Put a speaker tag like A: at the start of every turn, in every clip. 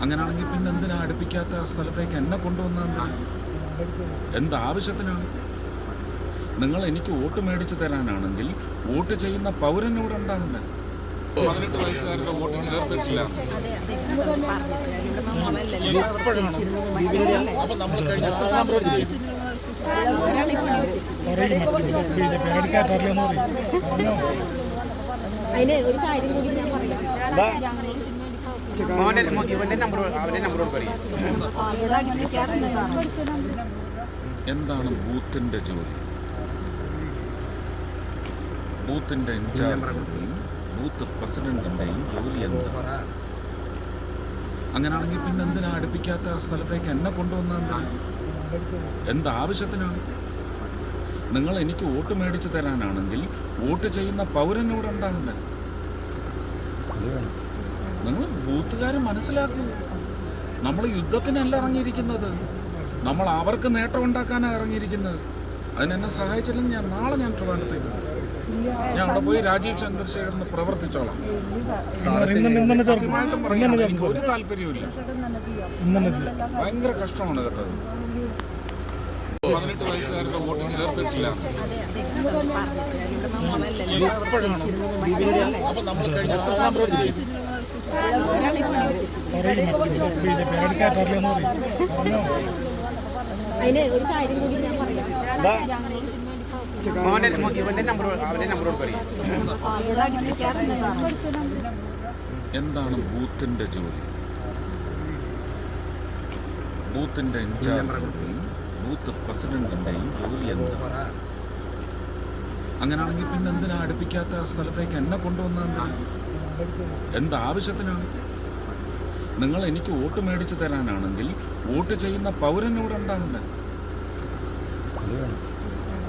A: അങ്ങനെയാണെങ്കിൽ പിന്നെ എന്തിനാ അടുപ്പിക്കാത്ത സ്ഥലത്തേക്ക് എന്നെ കൊണ്ടുവന്ന എന്താവശ്യത്തിനാണ് നിങ്ങൾ എനിക്ക് വോട്ട് മേടിച്ചു തരാനാണെങ്കിൽ വോട്ട് ചെയ്യുന്ന പൗരൻ ഇവിടെ ഉണ്ടാവണ്ടേ പതിനെട്ട് വയസ്സുകാരുടെ വോട്ട് ചേർത്തിട്ടില്ല. അപ്പൊ നമ്മൾ കഴിഞ്ഞ
B: അതിന് ഒരു കാര്യം കൂടി ഞാൻ പറയാം.
C: നമ്പർ
B: സാർ
A: എന്താണ് ബൂത്തിന്റെ ജോലി? ബൂത്തിന്റെ ഇൻചാർജിന്റെയും ബൂത്ത് പ്രസിഡന്റിന്റെയും ജോലി എന്താ അങ്ങനെയാണെങ്കിൽ പിന്നെ എന്തിനാ അടുപ്പിക്കാത്ത സ്ഥലത്തേക്ക് എന്നെ കൊണ്ടുവന്ന എന്താവശ്യത്തിനാണ്? നിങ്ങൾ എനിക്ക് വോട്ട് മേടിച്ചു തരാനാണെങ്കിൽ വോട്ട് ചെയ്യുന്ന പൗരനോട് ഉണ്ടാവണ്ടേ നിങ്ങൾ ബൂത്തുകാർ മനസ്സിലാക്കൂ. നമ്മൾ യുദ്ധത്തിനല്ല ഇറങ്ങിയിരിക്കുന്നത്. നമ്മൾ അവർക്ക് നേട്ടം ഉണ്ടാക്കാനാണ് ഇറങ്ങിയിരിക്കുന്നത്. അതിനെന്നെ സഹായിച്ചില്ലെങ്കിൽ ഞാൻ നാളെ ഞാൻ ട്രിവാൻഡത്തേക്ക് ഞാൻ അവിടെ പോയി രാജീവ് ചന്ദ്രശേഖരന് പ്രവർത്തിച്ചോളാം. എനിക്ക് ഒരു താല്പര്യമില്ല ഭയങ്കര കഷ്ടമാണ് കേട്ടത് പതിനെട്ട് വയസ്സുകാരുടെ വോട്ട് ചേർത്തിട്ടില്ല. അപ്പൊ നമ്മൾ കഴിഞ്ഞ
B: അതിന് ഒരു കാര്യം കൂടി ഞാൻ പറയാം. ഞങ്ങൾ
C: മോന്റെ ഇവന്റെ നമ്പർ അവന്റെ നമ്പറോട് പറയും.
B: ആളുകളെ അടുപ്പിക്കാറുണ്ട് സാർ
A: എന്താണ് ബൂത്തിന്റെ ജോലി? ബൂത്തിന്റെ ഇൻചാർജിന്റെയും ബൂത്ത് പ്രസിഡന്റിന്റെയും ജോലി എന്താ അങ്ങനെയാണെങ്കിൽ പിന്നെ എന്തിനാ അടുപ്പിക്കാത്ത സ്ഥലത്തേക്ക് എന്നെ കൊണ്ടുവന്ന എന്താവശ്യത്തിനാണ് നിങ്ങൾ എനിക്ക് വോട്ട് മേടിച്ചു തരാനാണെങ്കിൽ വോട്ട് ചെയ്യുന്ന പൗരൻ ഇവിടെ ഉണ്ടാവണ്ടേ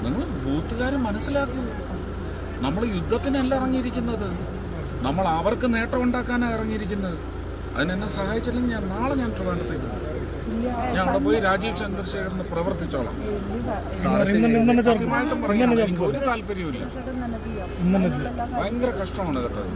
A: നിങ്ങൾ ബൂത്തുകാരെ മനസ്സിലാക്കൂ. നമ്മൾ യുദ്ധത്തിനല്ല ഇറങ്ങിയിരിക്കുന്നത്. നമ്മൾ അവർക്ക് നേട്ടം ഉണ്ടാക്കാനാണ് ഇറങ്ങിയിരിക്കുന്നത്. അതിനെന്നെ സഹായിച്ചില്ലെങ്കിൽ ഞാൻ നാളെ ഞാൻ ട്രിവാൻഡത്തേക്ക് പോകും. ഞാൻ അവിടെ പോയി രാജീവ് ചന്ദ്രശേഖരന് പ്രവർത്തിച്ചോളാം. ഒരു താല്പര്യമില്ല ഭയങ്കര കഷ്ടമാണ് കേട്ടത്